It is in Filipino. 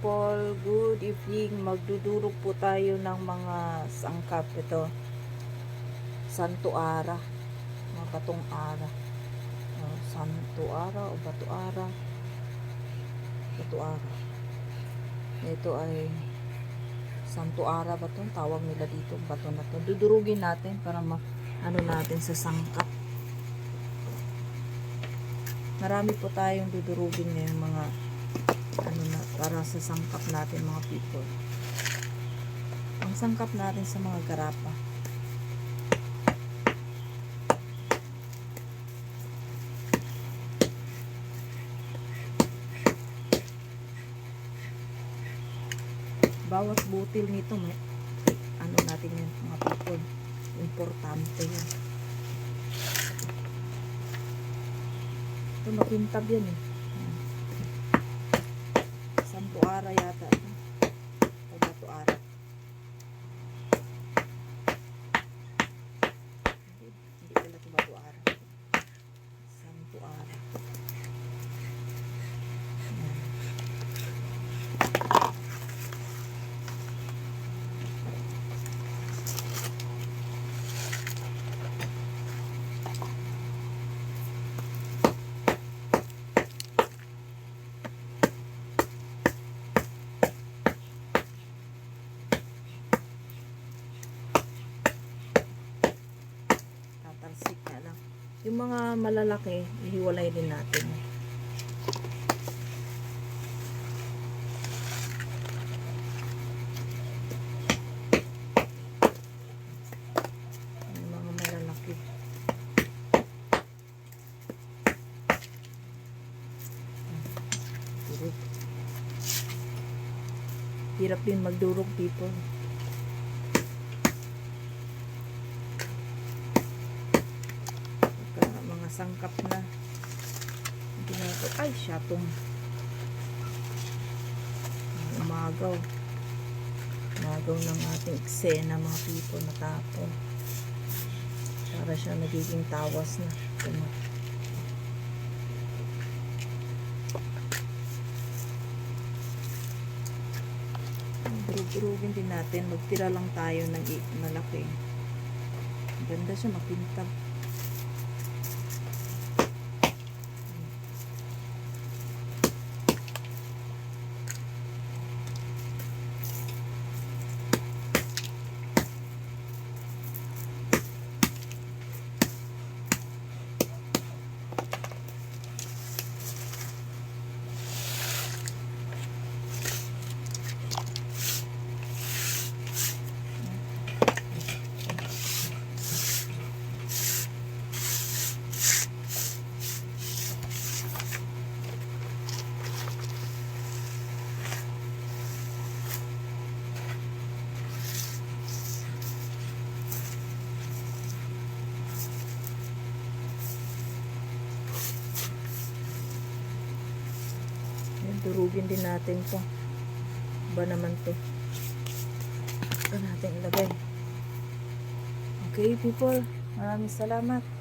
people, good evening. Magdudurog po tayo ng mga sangkap. Ito, Santo Ara. Mga batong ara. Oh, Santo Ara o Bato Ara. Bato Ara. Ito ay Santo Ara ba ito? Tawag nila dito. Bato na to. Dudurugin natin para ma ano natin sa sangkap. Marami po tayong dudurugin ngayon mga ano na, para sa sangkap natin mga people. Ang sangkap natin sa mga garapa. Bawat butil nito may ano natin yan mga people. Importante yan. Ito makintab yan eh. Sampu ara yata. O bato ara. Hindi, hindi pala ito bato ara. Sampu ara. Ayan. Tatalsik na lang. Yung mga malalaki, ihiwalay din natin. Yung mga malalaki. Hirap din magdurog people. Pagka mga sangkap na ginagawa. Ay, syatong. Umagaw. Umagaw ng ating eksena mga people na tapon. Para siya nagiging tawas na. Tuma. Durug-durugin din natin. Magtira lang tayo ng malaki. Ganda siya, makintab. Durugin din natin to. Ba naman to? Ito natin ilagay. Okay, people. Maraming salamat.